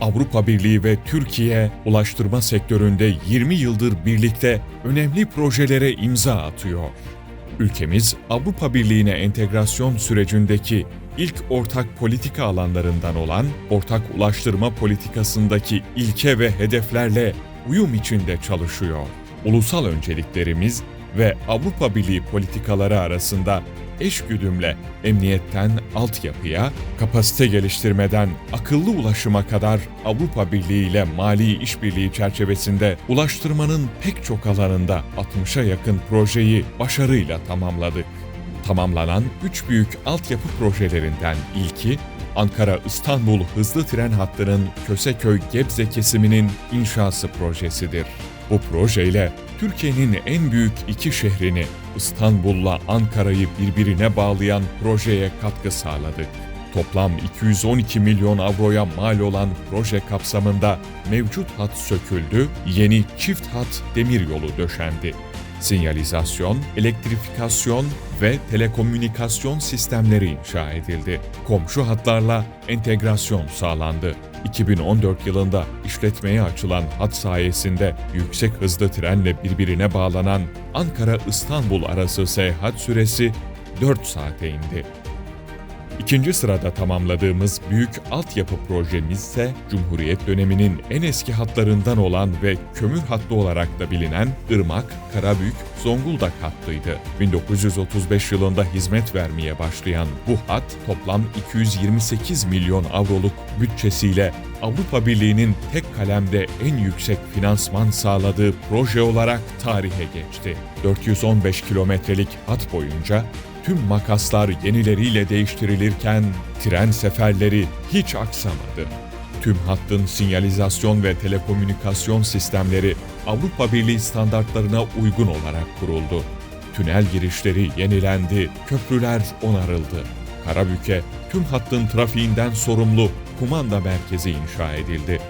Avrupa Birliği ve Türkiye ulaştırma sektöründe 20 yıldır birlikte önemli projelere imza atıyor. Ülkemiz Avrupa Birliği'ne entegrasyon sürecindeki ilk ortak politika alanlarından olan ortak ulaştırma politikasındaki ilke ve hedeflerle uyum içinde çalışıyor. Ulusal önceliklerimiz ve Avrupa Birliği politikaları arasında eş güdümle emniyetten altyapıya, kapasite geliştirmeden akıllı ulaşıma kadar Avrupa Birliği ile mali işbirliği çerçevesinde ulaştırmanın pek çok alanında 60'a yakın projeyi başarıyla tamamladık. Tamamlanan üç büyük altyapı projelerinden ilki, Ankara-İstanbul hızlı tren hattının Köseköy-Gebze kesiminin inşası projesidir. Bu projeyle Türkiye'nin en büyük iki şehrini İstanbul'la Ankara'yı birbirine bağlayan projeye katkı sağladık. Toplam 212 milyon avroya mal olan proje kapsamında mevcut hat söküldü, yeni çift hat demiryolu döşendi. Sinyalizasyon, elektrifikasyon ve telekomünikasyon sistemleri inşa edildi. Komşu hatlarla entegrasyon sağlandı. 2014 yılında işletmeye açılan hat sayesinde yüksek hızlı trenle birbirine bağlanan Ankara-İstanbul arası seyahat süresi 4 saate indi. İkinci sırada tamamladığımız büyük altyapı projemiz ise Cumhuriyet döneminin en eski hatlarından olan ve kömür hattı olarak da bilinen Irmak, Karabük, Zonguldak hattıydı. 1935 yılında hizmet vermeye başlayan bu hat toplam 228 milyon avroluk bütçesiyle Avrupa Birliği'nin tek kalemde en yüksek finansman sağladığı proje olarak tarihe geçti. 415 kilometrelik hat boyunca tüm makaslar yenileriyle değiştirilirken tren seferleri hiç aksamadı. Tüm hattın sinyalizasyon ve telekomünikasyon sistemleri Avrupa Birliği standartlarına uygun olarak kuruldu. Tünel girişleri yenilendi, köprüler onarıldı. Karabük'e tüm hattın trafiğinden sorumlu kumanda merkezi inşa edildi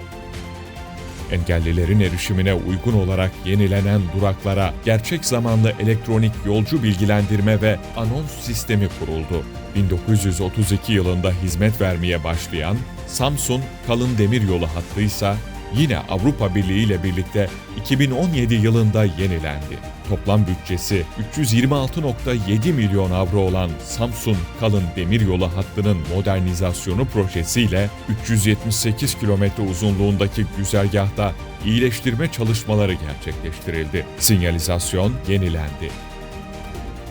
engellilerin erişimine uygun olarak yenilenen duraklara gerçek zamanlı elektronik yolcu bilgilendirme ve anons sistemi kuruldu. 1932 yılında hizmet vermeye başlayan Samsun Kalın Demiryolu hattı ise yine Avrupa Birliği ile birlikte 2017 yılında yenilendi. Toplam bütçesi 326.7 milyon avro olan Samsun Kalın Demiryolu hattının modernizasyonu projesiyle 378 kilometre uzunluğundaki güzergahta iyileştirme çalışmaları gerçekleştirildi. Sinyalizasyon yenilendi.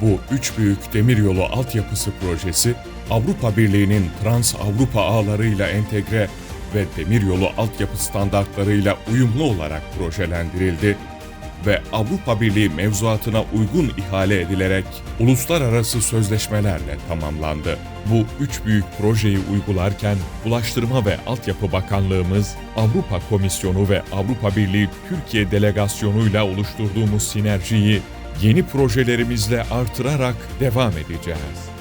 Bu üç büyük demiryolu altyapısı projesi Avrupa Birliği'nin Trans Avrupa ağlarıyla entegre ve demiryolu altyapı standartlarıyla uyumlu olarak projelendirildi ve Avrupa Birliği mevzuatına uygun ihale edilerek uluslararası sözleşmelerle tamamlandı. Bu üç büyük projeyi uygularken Ulaştırma ve Altyapı Bakanlığımız, Avrupa Komisyonu ve Avrupa Birliği Türkiye delegasyonuyla oluşturduğumuz sinerjiyi yeni projelerimizle artırarak devam edeceğiz.